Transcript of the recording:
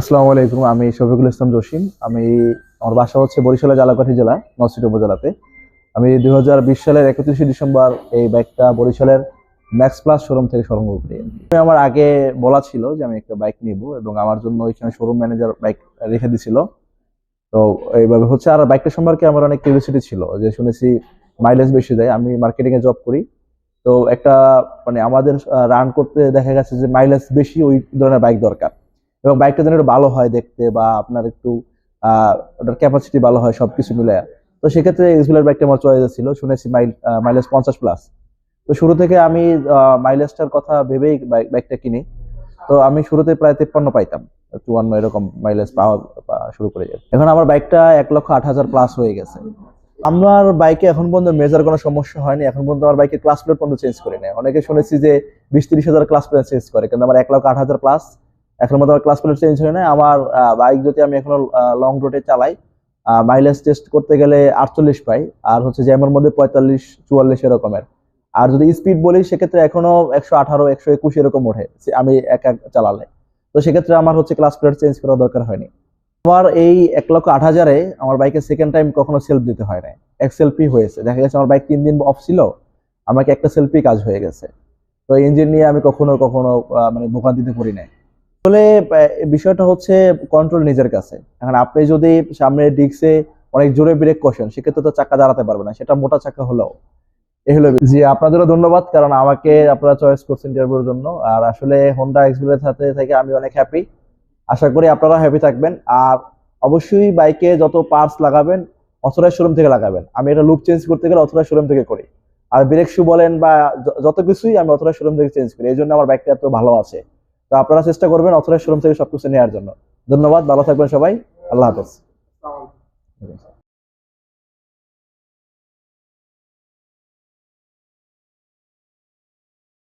আসসালামু আলাইকুম, আমি শফিকুল ইসলাম জসিম। আমি আমার বাসা হচ্ছে বরিশালের জালাকাঠি জেলা নরসিটি উপজেলাতে। আমি দু হাজার বিশ সালের একত্রিশে ডিসেম্বর এই বাইকটা বরিশালের ম্যাক্স প্লাস শোরুম থেকে সংগ্রহ করি আমি আমার আগে বলা ছিল যে আমি একটা বাইক নিব এবং আমার জন্য ওইখানে শোরুম ম্যানেজার বাইক রেখে দিছিল। তো এইভাবে হচ্ছে, আর বাইকটা সম্পর্কে আমার অনেক কিউরিয়াসিটি ছিল, যে শুনেছি মাইলেজ বেশি দেয়, আমি মার্কেটিংয়ে জব করি। তো একটা মানে আমাদের রান করতে দেখা গেছে যে মাইলেজ বেশি ওই ধরনের বাইক দরকার। এবং বাইকটা যেন একটু ভালো হয় দেখতে বা আপনার একটু ওটার ক্যাপাসিটি ভালো হয়, সবকিছু মিলে। তো সেক্ষেত্রে ইসবুলের বাইকটা আমার চয়েস ছিল, শুনেছি মাইল মাইলেজ পঞ্চাশ প্লাস তো শুরু থেকে আমি মাইলেজটার কথা ভেবেই বাইক- বাইকটা কিনি। তো আমি শুরুতে প্রায় তেপ্পান্ন পাইতাম, চুয়ান্ন এরকম মাইলেজ পাওয়া শুরু করে। যায় এখন আমার বাইকটা এক লক্ষ আট হাজার প্লাস হয়ে গেছে। আমার বাইকে এখন পর্যন্ত মেজার কোনো সমস্যা হয়নি, এখন পর্যন্ত আমার বাইকে ক্লাস প্লেট পর্যন্ত চেঞ্জ করি নাই অনেকে শুনেছি যে বিশ তিরিশ হাজার ক্লাস প্লেট চেঞ্জ করে, কিন্তু আমার এক লক্ষ আট হাজার প্লাস এখন মতো ক্লাস প্লেট চেঞ্জ হয় না আমার বাইক যদি আমি এখনও লং রুটে চালাই মাইলেজ টেস্ট করতে গেলে আটচল্লিশ পাই, আর হচ্ছে জ্যামের মধ্যে পঁয়তাল্লিশ, চুয়াল্লিশ এরকমের। আর যদি স্পিড বলি, সেক্ষেত্রে এখনও একশো আঠারো, একশো একুশ এরকম ওঠে আমি এক এক চালালে। তো সেক্ষেত্রে আমার হচ্ছে ক্লাস প্লেট চেঞ্জ করার দরকার হয়নি। আমার এই এক লক্ষ আট হাজারে আমার বাইকে সেকেন্ড টাইম কখনো সেলফ দিতে হয় না এক সেলফি হয়েছে। দেখা গেছে আমার বাইক তিন দিন অফ ছিল, আমাকে একটা সেলফি কাজ হয়ে গেছে। তো ইঞ্জিন নিয়ে আমি কখনো কখনো মানে ভোগান্তিতে পড়ি নাই। আসলে বিষয়টা হচ্ছে কন্ট্রোল নিজের কাছে। এখন আপনি যদি সামনে ডিক্সে অনেক জোরে ব্রেক কষেন, সেক্ষেত্রে তো চাকা দাঁড়াতে পারবে না, সেটা মোটা চাকা হলেও। হলো জি, আপনাদেরও ধন্যবাদ, কারণ আমাকে আপনারা চয়েস করছেন ইন্টারভিউর জন্য। আর আসলে হোন্ডা সাথে থেকে আমি অনেক হ্যাপি আশা করি আপনারা হ্যাপি থাকবেন। আর অবশ্যই বাইকে যত পার্টস লাগাবেন, অথরাইজ শোরুম থেকে লাগাবেন। আমি এটা লুপ চেঞ্জ করতে গেলে অথরাইজ শোরুম থেকে করি। আর ব্রেক শু বলেন বা যত কিছুই আমি অথরাইজ শোরুম থেকে চেঞ্জ করি, এই জন্য আমার বাইকটা এত ভালো আছে। তো আপনারা চেষ্টা করবেন অথরাইজ শোরুম থেকে সবকিছু নেওয়ার জন্য। ধন্যবাদ ভালো থাকবেন সবাই। আল্লাহ হাফেজ।